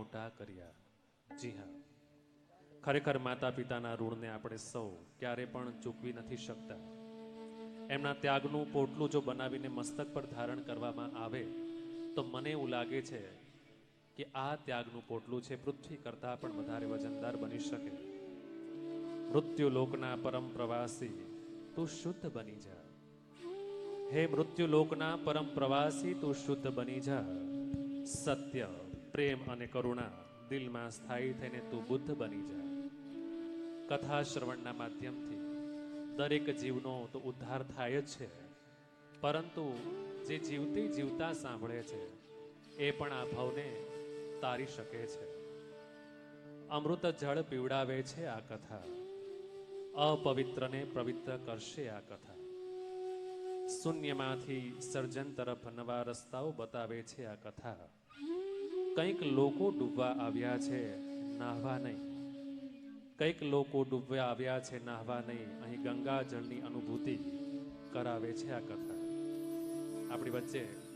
મોટા કર્યા. જી હા. ખરેખર માતા પિતાના ઋણને આપણે સૌ ક્યારે પણ ચૂકવી નથી શકતા. એમના ત્યાગનું પોટલું જો બનાવીને મસ્તક પર ધારણ કરવામાં આવે, તો મને એવું લાગે છે કે આ ત્યાગનું પોટલું છે પૃથ્વી કરતાં પણ વધારે વજનદાર બની શકે. મૃત્યુ લોકના પરમ પ્રવાસી, તું શુદ્ધ બની જા. હે મૃત્યુ લોકના પરમ પ્રવાસી, તું શુદ્ધ બની જા. સત્ય. પ્રેમ અને કરુણા દિલમાં સ્થાયી થઈને તું બુદ્ધ બની જા. કથા શ્રવણના માધ્યમથી દરેક જીવનો તો ઉદ્ધાર થાય જ છે. પરંતુ જે જીવતી જીવતા સાંભળે છે, એ પણ આ ભાવને તારી શકે છે. અમૃત જળ પીવડાવે છે આ કથા. અપવિત્રને પવિત્ર કરશે આ કથા. શૂન્યમાંથી સર્જન તરફ નવા રસ્તાઓ બતાવે છે આ કથા. કંઈક લોકો ડૂબવા આવ્યા છે, નાહવા નહીં. કંઈક લોકો ડૂબવા આવ્યા છે, નાહવા નહીં. અહીં ગંગા જળની અનુભૂતિ કરાવે છે આ કથા આપણી વચ્ચે